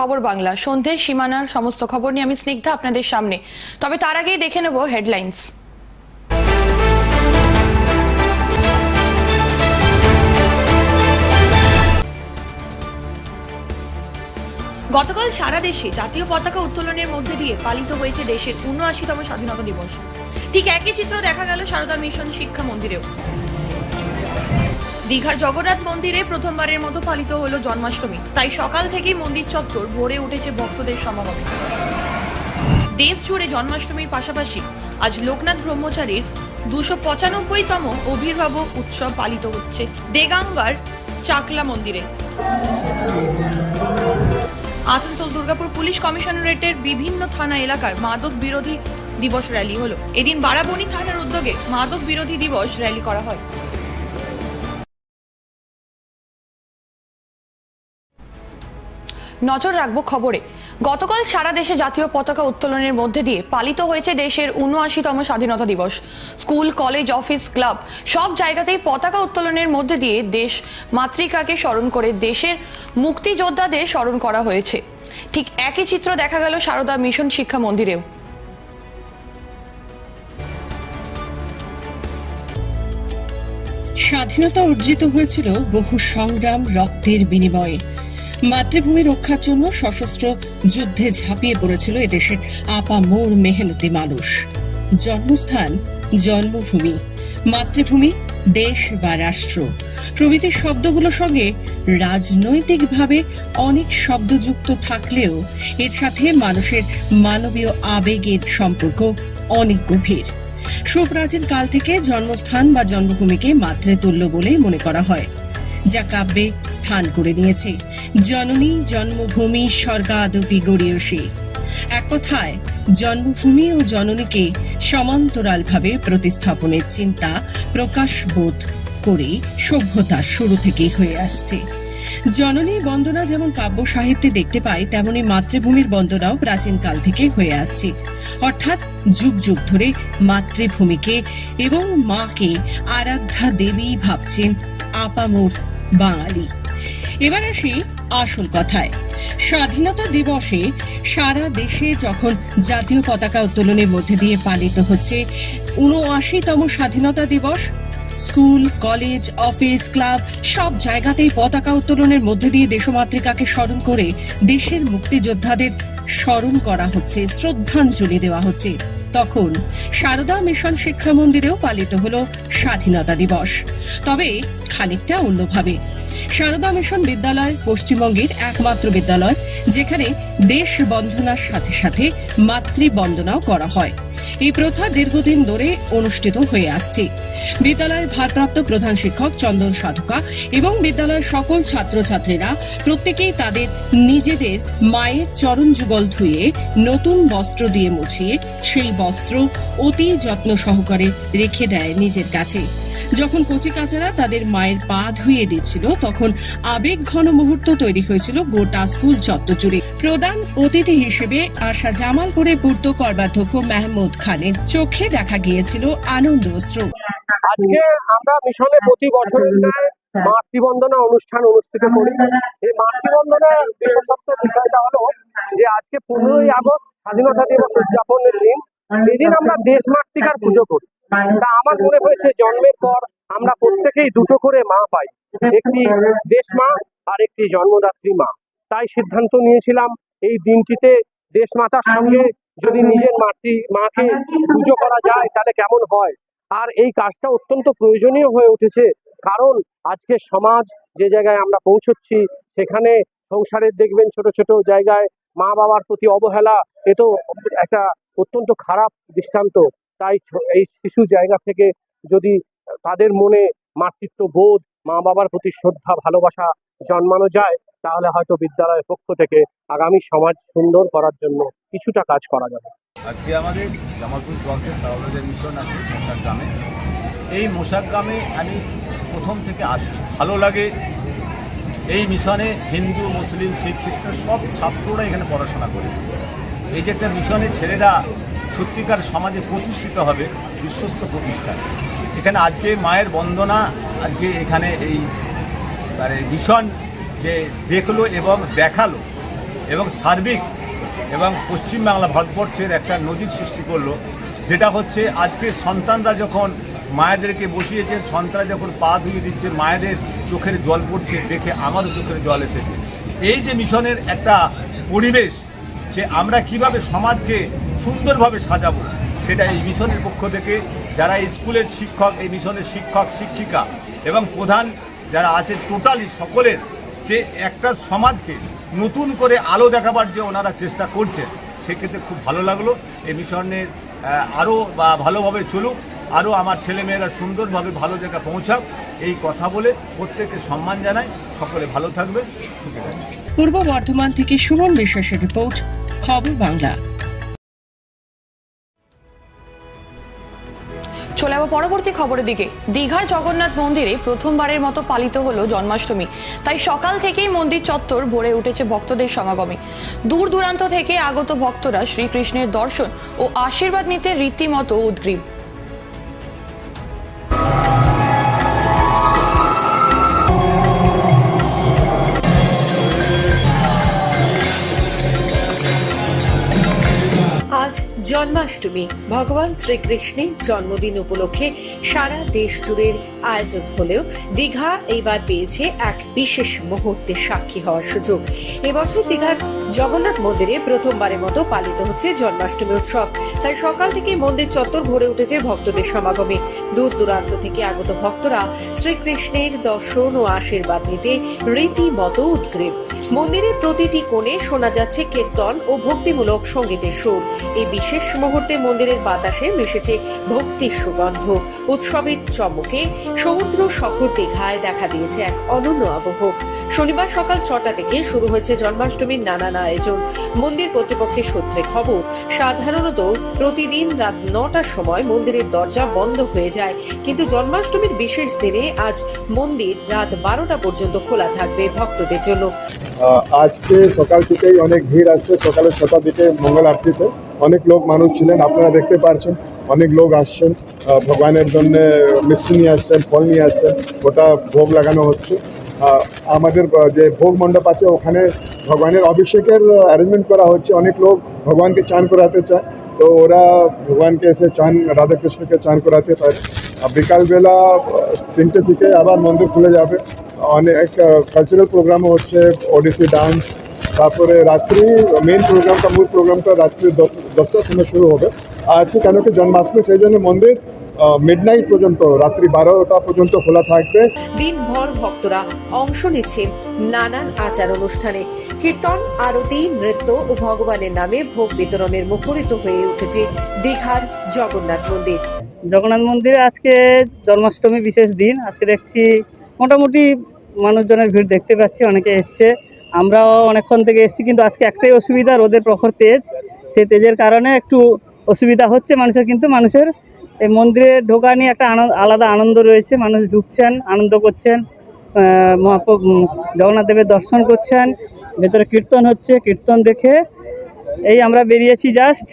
খবর বাংলা। সন্ধ্যের সীমানার সমস্ত খবর নিয়ে আমি স্নিগ্ধা আপনাদের সামনে। তবে তার আগেই দেখে নেব হেডলাইন্স। গতকাল সারা দেশে জাতীয় পতাকা উত্তোলনের মধ্যে দিয়ে পালিত হয়েছে দেশের উনআশিতম স্বাধীনতা দিবস। ঠিক একই চিত্র দেখা গেল সারদা মিশন শিক্ষা মন্দিরেও। দীঘার জগন্নাথ মন্দিরে প্রথমবারের মতো পালিত হলো জন্মাষ্টমী। তাই সকাল থেকেই মন্দির চত্বর ভরে উঠেছে ভক্তদের সমাগমে। দেশ জুড়ে জন্মাষ্টমীর পাশাপাশি আজ লোকনাথ ব্রহ্মচারীর দুশো পঁচানব্বইতম অভির্ভাবক উৎসব পালিত হচ্ছে দেগাঙ্গার চাকলা মন্দিরে। আসানসোল দুর্গাপুর পুলিশ কমিশনারেটের বিভিন্ন থানা এলাকার মাদক বিরোধী দিবস র্যালি হলো। এদিন বারাবণী থানার উদ্যোগে মাদক বিরোধী দিবস র্যালি করা হয়। নজর রাখব খবরে। গতকাল সারা দেশে জাতীয় পতাকা উত্তোলনের মধ্যে দিয়ে পালিত হয়েছে দেশের উনআশিতম স্বাধীনতা দিবস। স্কুল, কলেজ, অফিস, ক্লাব সব জায়গাতেই পতাকা উত্তোলনের মধ্যে দিয়ে দেশ মাতৃকাকে স্মরণ করে দেশের মুক্তিযোদ্ধাদের স্মরণ করা হয়েছে। ঠিক একই চিত্র দেখা গেল সারদা মিশন শিক্ষা মন্দিরেও। স্বাধীনতা অর্জিত হয়েছিল বহু সংগ্রাম, রক্তের বিনিময়ে। মাতৃভূমি রক্ষার জন্য সশস্ত্র যুদ্ধে ঝাঁপিয়ে পড়েছিল এদেশের আপামোর মেহনতি মানুষ। জন্মস্থান, জন্মভূমি, মাতৃভূমি, দেশ বা রাষ্ট্র। প্রভৃতি শব্দগুলোর সঙ্গে রাজনৈতিকভাবে অনেক শব্দযুক্ত থাকলেও এর সাথে মানুষের মানবীয় আবেগের সম্পর্ক অনেক গভীর। সুপ্রাচীন কাল থেকে জন্মস্থান বা জন্মভূমিকে মাতৃতুল্য বলে মনে করা হয়। যা কাব্যে স্থান করে নিয়েছে। জননী, জন্মভূমি, স্বর্গাদপি গড়িয়সী এক কথায়, জন্মভূমি ও জননীকে সমান্তরালভাবে প্রতিস্থাপনের চিন্তা প্রকাশ বোধ করে সভ্যতার শুরু থেকেই হয়ে আসছে। জননী বন্দনা যেমন কাব্য সাহিত্যে দেখতে পাই তেমনি মাতৃভূমির বন্দনাও প্রাচীনকাল থেকে হয়ে আসছে। অর্থাৎ যুগ যুগ ধরে মাতৃভূমিকে এবং মাকে আরাধ্যা দেবী ভাবছেন আপামোর বাঙালি। এবার আসি আসল কথায়। স্বাধীনতা দিবসে সারা দেশে যখন জাতীয় পতাকা উত্তোলনের মধ্যে দিয়ে পালিত হচ্ছে, উনআশিতম স্বাধীনতা দিবস, স্কুল, কলেজ, অফিস, ক্লাব, সব জায়গাতেই পতাকা উত্তোলনের মধ্যে দিয়ে দেশমাতৃকাকে স্মরণ করে দেশের মুক্তিযোদ্ধাদের স্মরণ করা হচ্ছে, শ্রদ্ধাঞ্জলি দেওয়া হচ্ছে। তখন সারদা মিশন শিক্ষা মন্দিরেও পালিত হল স্বাধীনতা দিবস। তবে খানিকটা অন্যভাবে। সারদা মিশন বিদ্যালয় পশ্চিমবঙ্গের একমাত্র বিদ্যালয়, যেখানে দেশ বন্দনার সাথে সাথে মাতৃবন্দনাও করা হয়। এই প্রথা দীর্ঘদিন ধরে অনুষ্ঠিত হয়ে আসছে। বিদ্যালয়ের ভারপ্রাপ্ত প্রধান শিক্ষক চন্দন সাধুকা এবং বিদ্যালয়ের সকল ছাত্রছাত্রীরা প্রত্যেকেই তাদের নিজেদের মায়ের চরণ যুগল ধুয়ে নতুন বস্ত্র দিয়ে মুছিয়ে সেই বস্ত্র অতি যত্ন সহকারে রেখে দেয় নিজের কাছে। যখন কচি কাচারা তাদের মায়ের পা ধুয়ে দিয়েছিল, তখন আবেগ ঘন মুহূর্ত তৈরি হয়েছিল গোটা স্কুল চত্বর প্রধান অতিথি হিসেবে আসা জামালপুরে পূর্ত কর্মাধ্যক্ষ মেহমুদ খানের চোখে দেখা গিয়েছিল আনন্দ অশ্রু আজকে আমরা মিশনে প্রতি ন্যায় মাতৃবন্দনা অনুষ্ঠান অনুষ্ঠিত করি। এই মাতৃবন্দনা বিশেষত্ব বিষয়টা হলো যে আজকে পনেরোই আগস্ট স্বাধীনতা দিবস উদযাপনের দিন। এদিন আমরা দেশ মাতৃকার পুজো করি। তা আমার মনে হয়েছে জন্মের পর আমরা প্রত্যেকেই দুটো করে মা পাই। একটি দেশ মা আর একটি জন্মদাত্রী মা। তাই সিদ্ধান্ত নিয়েছিলাম এই দিনটিতে দেশ মাতার সঙ্গে যদি নিজের মাতৃ, মাকে পুজো করা যায়, তাহলে কেমন হয়? আর এই কাজটা অত্যন্ত প্রয়োজনীয় হয়ে উঠেছে, কারণ আজকে সমাজ যে জায়গায় আমরা পৌঁছচ্ছি, সেখানে সংসারের দেখবেন ছোট ছোট জায়গায় মা বাবার প্রতি অবহেলা, এ তো একটা অত্যন্ত খারাপ দৃষ্টান্ত। তাই এই শিশু জায়গা থেকে যদি তাদের মনে মাতৃত্ব বোধ মা বাবার প্রতি শ্রদ্ধা, ভালোবাসা জন্মানো যায়, তাহলে হয়তো বিদ্যালয়ের পক্ষ থেকে আগামী সমাজ সুন্দর করার জন্য কিছুটা কাজ করা যাবে। আজকে আমাদের জামালপুর ব্লকের সারদাদের মিশন আছে মশাক গ্রামে। এই মশাক গ্রামে আমি প্রথম থেকে আসি। ভালো লাগে। এই মিশনে হিন্দু, মুসলিম, শিখ, খ্রিস্টান সব ছাত্ররা এখানে পড়াশোনা করে। এই যে একটা মিশনে ছেলেরা সত্যিকার সমাজে প্রতিষ্ঠিত হবে বিশ্বস্ত প্রতিষ্ঠান। এখানে আজকে মায়ের বন্দনা, আজকে এখানে এই মানে মিশন যে দেখল এবং দেখাল এবং সার্বিক এবং পশ্চিমবাংলা ভারতবর্ষের একটা নজির সৃষ্টি করল, যেটা হচ্ছে আজকে সন্তানরা যখন মায়েদেরকে বসিয়েছেন সন্তানরা যখন পা ধুয়ে দিচ্ছে, মায়েদের চোখের জল পড়ছে, দেখে আমারও চোখের জল এসেছে। এই যে মিশনের একটা পরিবেশ, যে আমরা কীভাবে সমাজকে সুন্দরভাবে সাজাবো। সেটা এই মিশনের পক্ষ থেকে যারা স্কুলের শিক্ষক, এই মিশনের শিক্ষক, শিক্ষিকা এবং প্রধান যারা আছে টোটালি সকলের, যে একটা সমাজকে নতুন করে আলো দেখাবার যে ওনারা চেষ্টা করছেন, সেক্ষেত্রে খুব ভালো লাগল। এই মিশনের আরও বা ভালোভাবে চলুক আরও আমার ছেলেমেয়েরা সুন্দরভাবে ভালো জায়গায় পৌঁছাক, এই কথা বলে প্রত্যেককে সম্মান জানাই। সকলে ভালো থাকবে পূর্ব বর্ধমান থেকে সুমন বিশ্বাসের রিপোর্ট, খবর বাংলা। চলে যাব পরবর্তী খবরের দিকে। দীঘার জগন্নাথ মন্দিরে প্রথমবারের মতো পালিত হলো জন্মাষ্টমী। তাই সকাল থেকেই মন্দির চত্বর ভরে উঠেছে ভক্তদের সমাগমে। দূর দূরান্ত থেকে আগত ভক্তরা শ্রীকৃষ্ণের দর্শন ও আশীর্বাদ নিতে রীতিমতো উদ্গ্রীব। জন্মাষ্টমী, ভগবান শ্রীকৃষ্ণের জন্মদিন উপলক্ষে সারা দেশ জুড়ে আয়োজন হলেও দীঘা এইবার পেয়েছে এক বিশেষ মুহূর্তের সাক্ষী হওয়ার সুযোগ। এবছর দীঘার জগন্নাথ মন্দিরে প্রথমবারের মতো পালিত হচ্ছে জন্মাষ্টমী উৎসব। তাই সকাল থেকে মন্দির চত্বর ভরে উঠেছে ভক্তদের সমাগমে। দূর দূরান্ত থেকে আগত ভক্তরা শ্রীকৃষ্ণের দর্শন ও আশীর্বাদ নিতে রীতিমতো উদ্গ্রীব। মন্দিরের প্রতিটি কোণে শোনা যাচ্ছে কীর্তন ও ভক্তিমূলক সঙ্গীতের সুর। এই বিশেষ মুহূর্তে মন্দিরের বাতাসে মিশেছে ভক্তির সুগন্ধ। উৎসবের চমকে সমুদ্র শহর দীঘায় দেখা দিয়েছে এক অনন্য আবহ। শনিবার সকাল ছটা থেকে শুরু হয়েছে জন্মাষ্টমীর নানান আয়োজন। মন্দির কর্তৃপক্ষের সূত্রে খবর, সাধারণত প্রতিদিন রাত নটার সময় মন্দিরের দরজা বন্ধ হয়ে যায়। কিন্তু জন্মাষ্টমীর বিশেষ দিনে আজ মন্দির রাত বারোটা পর্যন্ত খোলা থাকবে ভক্তদের জন্য। আজকে সকাল থেকেই অনেক ভিড় আসছে। সকালে ছটার দিকে মঙ্গল আরতিতে। অনেক লোক মানুষ ছিলেন, আপনারা দেখতে পারছেন, অনেক লোক আসছেন ভগবানের জন্য মিষ্টি নিয়ে আসছেন, ফল নিয়ে আসছেন ওটা ভোগ লাগানো হচ্ছে। আমাদের যে ভোগ মণ্ডপ আছে, ওখানে ভগবানের অভিষেকের অ্যারেঞ্জমেন্ট করা হচ্ছে, অনেক লোক ভগবানকে চান করাতে চায়। তো ওরা ভগবানকে এসে চান, রাধাকৃষ্ণকে চান করাতে পারে। বিকালবেলা তিনটে থেকে আবার মন্দির খুলে যাবে। অনেক কালচারাল প্রোগ্রামও হচ্ছে ওডিসি ডান্স তারপরে রাত্রি মেন প্রোগ্রামটা মূল প্রোগ্রামটা রাত্রি দশ- দশটার সময় শুরু হবে। আজকে কেন কি জন্মাষ্টমী সেই জন্য মন্দির মিড নাইট পর্যন্ত রাত্রি বারোটা পর্যন্ত খোলা থাকবে। দিনভর ভক্তরা অংশ নিচ্ছেন নানান আচার অনুষ্ঠানে। কীর্তন আরতি নৃত্য ও ভগবানের নামে ভোগ বিতরণের মুখরিত হয়ে উঠেছে দীঘার জগন্নাথ মন্দির। জগন্নাথ মন্দিরে আজকে জন্মাষ্টমী বিশেষ দিন। আজকে দেখছি মোটামুটি মানুষজনের ভিড় দেখতে পাচ্ছি অনেকে এসছে। আমরাও অনেকক্ষণ থেকে এসছি, কিন্তু আজকে একটাই অসুবিধা, রোদের প্রখর তেজ। সেই তেজের কারণে একটু অসুবিধা হচ্ছে, মানুষের কিন্তু মানুষের এই মন্দিরে ঢোকা নিয়ে একটা আলাদা আনন্দ রয়েছে। মানুষ ঢুকছেন, আনন্দ করছেন মহাপ্রভু জগন্নাথ দেবের দর্শন করছেন, ভেতরে কীর্তন হচ্ছে, কীর্তন দেখে এই আমরা বেরিয়েছি জাস্ট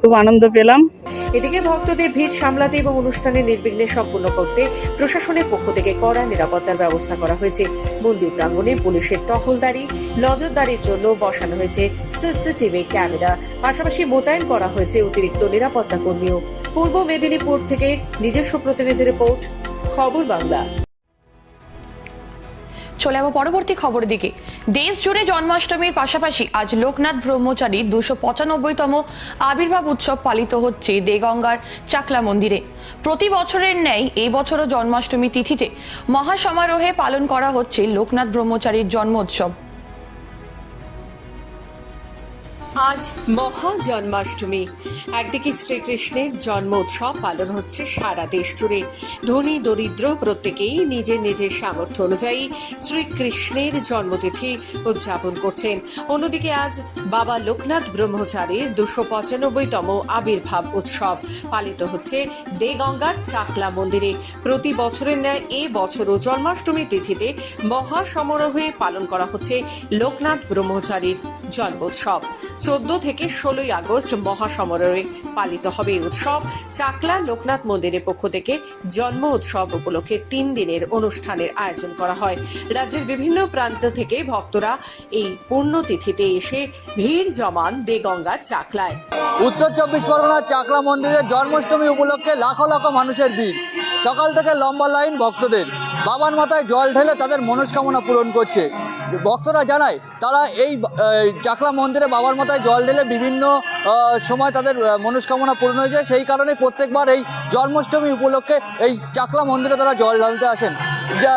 খুব আনন্দ পেলাম। এদিকে ভক্তদের ভিড় সামলাতে এবং অনুষ্ঠানে নির্বিঘ্নে সম্পূর্ণ করতে প্রশাসনের পক্ষ থেকে কড়া নিরাপত্তার ব্যবস্থা করা হয়েছে। মন্দির প্রাঙ্গণে পুলিশের টহলদারি নজরদারির জন্য বসানো হয়েছে সিসিটিভি ক্যামেরা। পাশাপাশি মোতায়েন করা হয়েছে অতিরিক্ত নিরাপত্তা কর্মীও। পূর্ব মেদিনীপুর থেকে নিজস্ব প্রতিনিধি রিপোর্ট খবর বাংলা। চলে যাব পরবর্তী খবর দিকে। দেশ জুড়ে জন্মাষ্টমীর পাশাপাশি আজ লোকনাথ ব্রহ্মচারী দুশো পঁচানব্বইতম আবির্ভাব উৎসব পালিত হচ্ছে দেগঙ্গার চাকলা মন্দিরে। প্রতি বছরের ন্যায় এবছরও বছরও জন্মাষ্টমী তিথিতে মহাসমারোহে পালন করা হচ্ছে লোকনাথ ব্রহ্মচারীর জন্ম আজ মহা জন্মাষ্টমী একদিকে শ্রীকৃষ্ণের জন্ম উৎসব পালন হচ্ছে সারা দেশ জুড়ে। ধনী, দরিদ্র প্রত্যেকেই নিজের নিজের সামর্থ্য অনুযায়ী শ্রীকৃষ্ণের জন্মতিথি উদযাপন করছেন। অন্যদিকে আজ বাবা লোকনাথ ব্রহ্মচারীর দুশো পঁচানব্বইতম আবির্ভাব উৎসব পালিত হচ্ছে দেগঙ্গার চাকলা মন্দিরে। প্রতি বছরের ন্যায় এ বছরও জন্মাষ্টমী তিথিতে মহা সমারোহে পালন করা হচ্ছে লোকনাথ ব্রহ্মচারীর জন্মোৎসব। চোদ্দ থেকে ষোলোই আগস্ট মহাসমারোহে পালিত হবে এই উৎসব। চাকলা লোকনাথ মন্দিরের পক্ষ থেকে জন্ম উৎসব উপলক্ষে তিন দিনের অনুষ্ঠানের আয়োজন করা হয়। রাজ্যের বিভিন্ন প্রান্ত থেকে ভক্তরা এই পুণ্যতিথিতে এসে ভিড় জমান দেগঙ্গার চাকলায়। উত্তর চব্বিশ পরগনার চাকলা মন্দিরে জন্মাষ্টমী উপলক্ষে লাখো লাখো মানুষের ভিড়। সকাল থেকে লম্বা লাইন ভক্তদের। বাবার মাথায় জল ঢেলে তাদের মনস্কামনা পূরণ করছে। ভক্তরা জানায়, তারা এই চাকলা মন্দিরে বাবার মাথায় জল ঢেলে বিভিন্ন সময় তাদের মনস্কামনা পূরণ হয়েছে। সেই কারণে প্রত্যেকবার এই জন্মাষ্টমী উপলক্ষে এই চাকলা মন্দিরে তারা জল ঢালতে আসেন। যা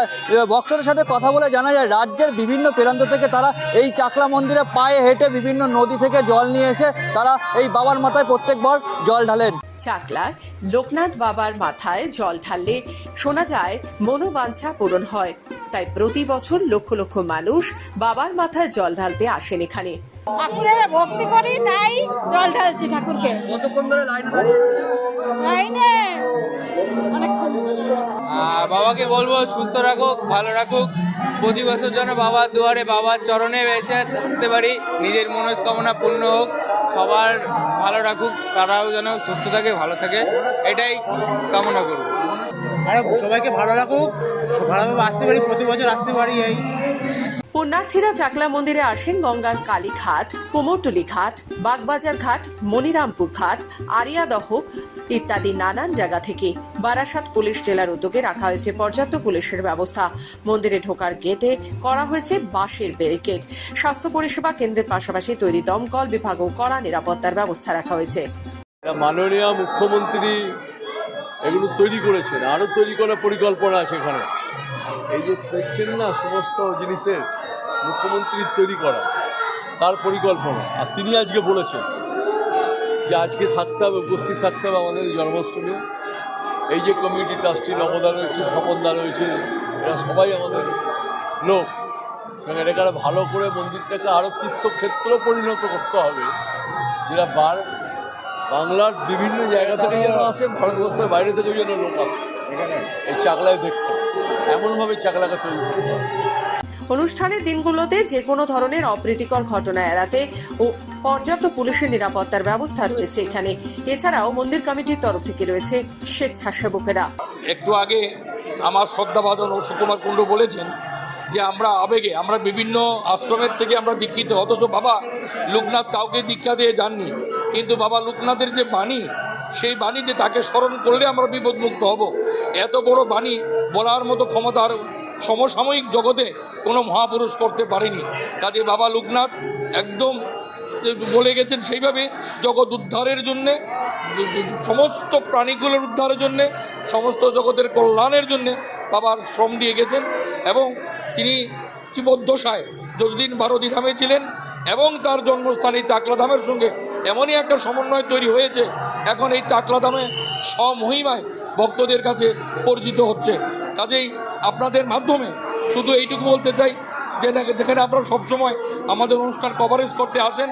ভক্তদের সাথে কথা বলে জানা যায়, রাজ্যের বিভিন্ন প্রান্ত থেকে তারা এই চাকলা মন্দিরে পায়ে হেঁটে বিভিন্ন নদী থেকে জল নিয়ে এসে তারা এই বাবার মাথায় প্রত্যেকবার জল ঢালেন। চাকলায় লোকনাথ বাবার মাথায় জল ঢাললে শোনা যায় মনোবাঞ্ছা পূরণ হয়। তাই প্রতি বছর লক্ষ লক্ষ মানুষ বাবার মাথায় জল ঢালতে আসেন এখানে। ঠাকুরের ভক্তি করি তাই জল ঢালছি ঠাকুরকে। কতক্ষণ ধরে লাইনে দাঁড়িয়ে? লাইনে। বাবাকে বলব সুস্থ রাখুক ভালো রাখুক। প্রতি বছর যেন বাবার দুয়ারে বাবার চরণে এসে থাকতে পারি। নিজের মনস্কামনা পূর্ণ হোক সবার ভালো রাখুক তারাও যেন সুস্থ থাকে ভালো থাকে। এটাই কামনা করব। আর সবাইকে ভালো রাখুক। ভালোভাবে আসতে পারি প্রতি বছর আসতে পারি এই। পুণ্যার্থীরা চাকলা মন্দিরে আসেন গঙ্গার কালীঘাট কুমোরটুলি ঘাট বাগবাজার ঘাট মনিরামপুর ঘাট আরিয়াদহ ইত্যাদি নানান জায়গা থেকে বারাসাত পুলিশ জেলার উদ্যোগে রাখা হয়েছে পর্যাপ্ত পুলিশের ব্যবস্থা। মন্দিরে ঢোকার গেটে করা হয়েছে বাঁশের ব্যারিকেড স্বাস্থ্য পরিষেবা কেন্দ্রের পাশাপাশি তৈরি দমকল বিভাগও কড়া নিরাপত্তার ব্যবস্থা রাখা হয়েছে। মাননীয় মুখ্যমন্ত্রী এগুলো তৈরি করেছেন আরও তৈরি করার পরিকল্পনা আছে এখানে। এই যে দেখছেন না সমস্ত জিনিসের মুখ্যমন্ত্রীর তৈরি করা তার পরিকল্পনা। আর তিনি আজকে বলেছেন যে আজকে থাকতে হবে উপস্থিত থাকতে হবে আমাদের জন্মাষ্টমী। এই যে কমিউনিটি ট্রাস্টি নবদা রয়েছে স্বপনদা রয়েছে এরা সবাই আমাদের লোক। সঙ্গে এটাকে আরও ভালো করে মন্দিরটাকে আরও তীর্থক্ষেত্র পরিণত করতে হবে যেটা বার বাংলার বিভিন্ন জায়গা থেকে যেন আসে ভারতবর্ষের বাইরে থেকেও যেন লোক আসে। এই চাকলায় দেখতে। এমনভাবে চাকলাকে তৈরি করতে হবে। অনুষ্ঠানের দিনগুলোতে যে কোনো ধরনের অপ্রীতিকর ঘটনা এড়াতে ও পর্যাপ্ত পুলিশের নিরাপত্তার ব্যবস্থা রয়েছে এখানে। এছাড়াও মন্দির কমিটির তরফ থেকে রয়েছে স্বেচ্ছাসেবকেরা। একটু আগে আমার শ্রদ্ধাবাদন ও সুকুমার কুণ্ডু বলেছেন যে আমরা আবেগে আমরা বিভিন্ন আশ্রমের থেকে আমরা দীক্ষিত অথচ বাবা লোকনাথ কাউকে দীক্ষা দিয়ে যাননি। কিন্তু বাবা লোকনাথের যে বাণী সেই বাণীতে তাকে স্মরণ করলে আমরা বিপদমুক্ত হব। এত বড় বাণী বলার মতো ক্ষমতা আর সমসাময়িক জগতে কোনো মহাপুরুষ করতে পারেনি। কাজে বাবা লোকনাথ একদম বলে গেছেন সেইভাবে জগৎ উদ্ধারের জন্যে, সমস্ত প্রাণীগুলোর উদ্ধারের জন্যে, সমস্ত জগতের কল্যাণের জন্যে বাবার শ্রম দিয়ে গেছেন এবং তিনি জীবদ্দশায় যতদিন ধামে ছিলেন এবং তার জন্মস্থান এই চাকলাধামের সঙ্গে এমনই একটা সমন্বয় তৈরি হয়েছে। এখন এই চাকলাধামে স্বমহিমায় ভক্তদের কাছে পরিচিত হচ্ছে। কাজেই আপনাদের মাধ্যমে শুধু এইটুকু বলতে চাই যে না- যেখানে আপনারা সবসময় আমাদের অনুষ্ঠান কভারেজ করতে আসেন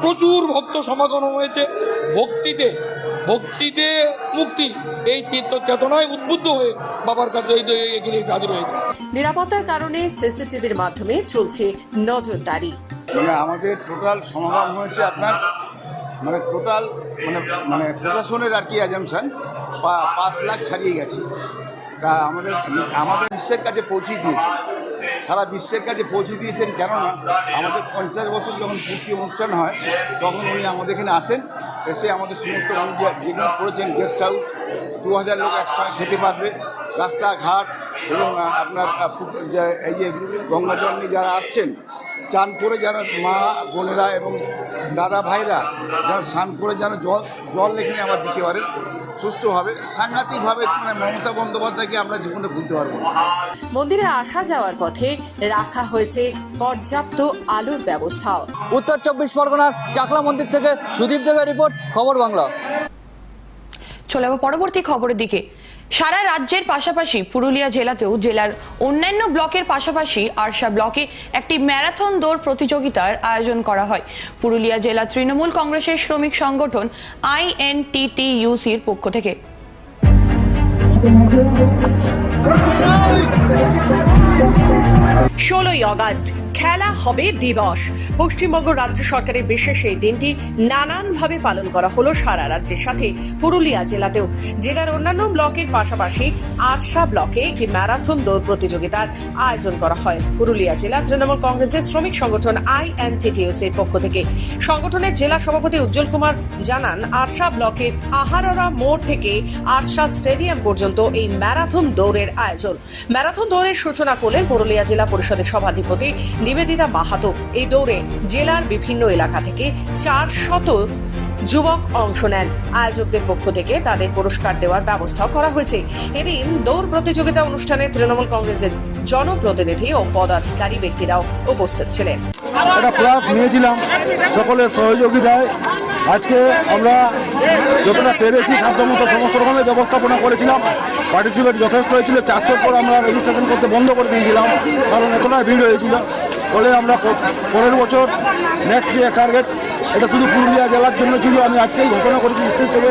প্রচুর ভক্ত সমাগম হয়েছে। ভক্তিতে ভক্তিতে মুক্তি এই চিত্ত চেতনায় উদ্বুদ্ধ হয়ে বাবার কাছে এই এগিয়ে হাজির হয়েছে। নিরাপত্তার কারণে সিসিটিভির মাধ্যমে চলছে নজরদারি। মানে আমাদের টোটাল সমাগম হয়েছে আপনার মানে টোটাল মানে মানে প্রশাসনের আর কি অ্যাজামশন পাঁচ লাখ ছাড়িয়ে গেছে। তা আমাদের আমাদের বিশ্বের কাছে পৌঁছে দিয়েছে। সারা বিশ্বের কাছে পৌঁছে দিয়েছেন কেননা, আমাদের পঞ্চাশ বছর যখন পূর্তি অনুষ্ঠান হয়, তখন উনি আমাদের এখানে আসেন, এসে আমাদের সমস্ত যেগুলো করেছেন গেস্ট হাউস দু হাজার লোক একসঙ্গে খেতে পারবে, রাস্তাঘাট এবং আপনার এই যে গঙ্গা জল নিয়ে যারা আসছেন চান করে যেন মা বোনেরা এবং দাদা ভাইরা যেন স্নান করে যেন জল জল এখানে আবার দিতে পারেন সুষ্ঠুভাবে সাংঘাতিকভাবে মানে মমতা বন্দ্যোপাধ্যায়কে আমরা জীবনে ভুলতে পারব মন্দিরে আসা যাওয়ার পথে রাখা হয়েছে পর্যাপ্ত আলোর ব্যবস্থাও। উত্তর চব্বিশ পরগনার চাকলা মন্দির থেকে সুদীপ দেবের রিপোর্ট খবর বাংলা। চলে যাব পরবর্তী খবরের দিকে। সারা রাজ্যের পাশাপাশি পুরুলিয়া জেলাতেও জেলার অন্যান্য ব্লকের পাশাপাশি আরশা ব্লকে একটি ম্যারাথন দৌড় প্রতিযোগিতার আয়োজন করা হয়। পুরুলিয়া জেলা তৃণমূল কংগ্রেসের শ্রমিক সংগঠন আইএনটিটিইউসির পক্ষ থেকে। ষোলোই অগাস্ট খেলা হবে দিবস। পশ্চিমবঙ্গ রাজ্য সরকারের বিশেষ এই দিনটি নানানভাবে পালন করা হলো সারা রাজ্যের সাথে। পুরুলিয়া জেলাতেও। জেলার অন্যান্য ব্লকের পাশাপাশি আরশা ব্লকে একটি ম্যারাথন দৌড় প্রতিযোগিতার আয়োজন করা হয়। পুরুলিয়া জেলা তৃণমূল কংগ্রেসের শ্রমিক সংগঠন আইএনটিটিউসি এর পক্ষ থেকে। সংগঠনের জেলা সভাপতি উজ্জ্বল কুমার জানান, আরশা ব্লকের আহাররা মোড় থেকে আরশা স্টেডিয়াম পর্যন্ত এই ম্যারাথন দৌড়ের আয়োজন। ম্যারাথন দৌড়ের সূচনা করলেন পুরুলিয়া জেলা পরিষদের সভাধিপতি নিবেদিতা মাহাতো এই দৌড়ে জেলার বিভিন্ন এলাকা থেকে চার শত যুবক অংশ নেন। আয়োজকদের পক্ষ থেকে তাদের পুরস্কার দেওয়ার ব্যবস্থা করা হয়েছে। এদিন দৌড় প্রতিযোগিতা অনুষ্ঠানে তৃণমূল কংগ্রেসের জনপ্রতিনিধি ও পদাধিকারী ব্যক্তিরাও উপস্থিত ছিলেন। একটা ক্লাস নিয়েছিলাম সকলের সহযোগিতায়। আজকে আমরা যতটা পেরেছি সাধ্যমতো সমস্ত রকমের ব্যবস্থাপনা করেছিলাম। পার্টিসিপেট যথেষ্ট হয়েছিল, চারশোর পর আমরা রেজিস্ট্রেশন করতে বন্ধ করে দিয়েছিলাম, কারণ এতটা ভিড় হয়েছিল। ফলে আমরা পরের বছর নেক্সট ইয়ার টার্গেট এটা শুধু পুরুলিয়া জেলার জন্য ছিল, আমি আজকেই ঘোষণা করেছি স্টেট থেকে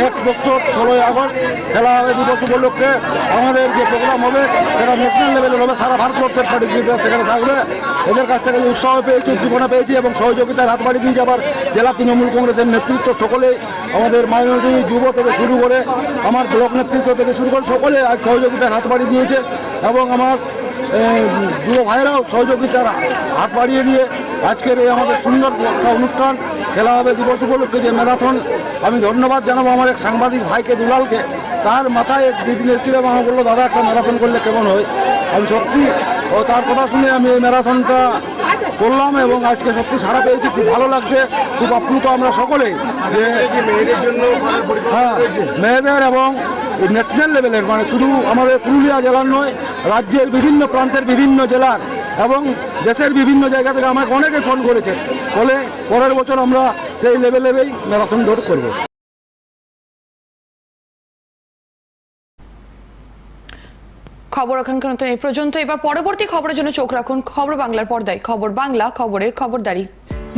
নেক্সট বছর ষোলোই আগস্ট খেলা হবে দিবস উপলক্ষে। আমাদের যে প্রোগ্রাম হবে, সেটা ন্যাশনাল লেভেলের হবে। সারা ভারতবর্ষের পার্টিসিপেট সেখানে থাকবে। এদের কাছ থেকে উৎসাহ পেয়েছি, উদ্দীপনা পেয়েছি এবং সহযোগিতার হাত বাড়িয়ে দিয়ে যাবার জেলা তৃণমূল কংগ্রেসের নেতৃত্ব সকলে আমাদের মাইনরিটি যুব থেকে শুরু করে, আমার ব্লক নেতৃত্ব থেকে শুরু করে সকলে আজ সহযোগিতার হাত বাড়িয়ে দিয়েছে এবং আমার যুব ভাইয়েরাও সহযোগিতার হাত বাড়িয়ে দিয়ে আজকের এই আমাদের সুন্দর একটা অনুষ্ঠান খেলা হবে দিবস উপলক্ষে যে ম্যারাথন আমি ধন্যবাদ জানাব আমার এক সাংবাদিক ভাইকে দুলালকে। তার মাথায় যেদিন এসেছিলাম আমার বলল দাদা একটা ম্যারাথন করলে কেমন হয়? আমি সত্যি ও তার কথা শুনে আমি এই ম্যারাথনটা করলাম এবং আজকে সত্যি সারা পেয়েছি। খুব ভালো লাগছে খুব আপ্লুত আমরা সকলেই যে মেয়েদের জন্য হ্যাঁ মেয়েদের এবং ন্যাশনাল লেভেলের মানে শুধু আমাদের পুরুলিয়া জেলার নয়, রাজ্যের বিভিন্ন প্রান্তের বিভিন্ন জেলার এবং দেশের বিভিন্ন জায়গা থেকে আমাকে অনেকে ফোন করেছে। ফলে পরের বছর আমরা সেই লেভেলেই ম্যারাথন দৌড় করব। খবর এখানকার এই পর্যন্ত। এবার পরবর্তী খবরের জন্য চোখ রাখুন খবর বাংলার পর্দায়। খবর বাংলা, খবরের খবরদারি।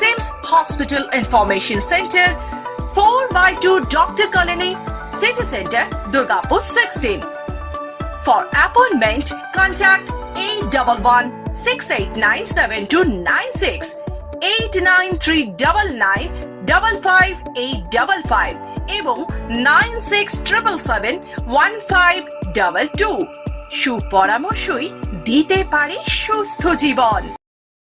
CIMS hospital information centre four by two doctor colony city centre Durgapur sixteen For appointment, contact 811-689-7296, 89399 55855 এবং 9677 সুপরামর্শই দিতে পারে সুস্থ জীবন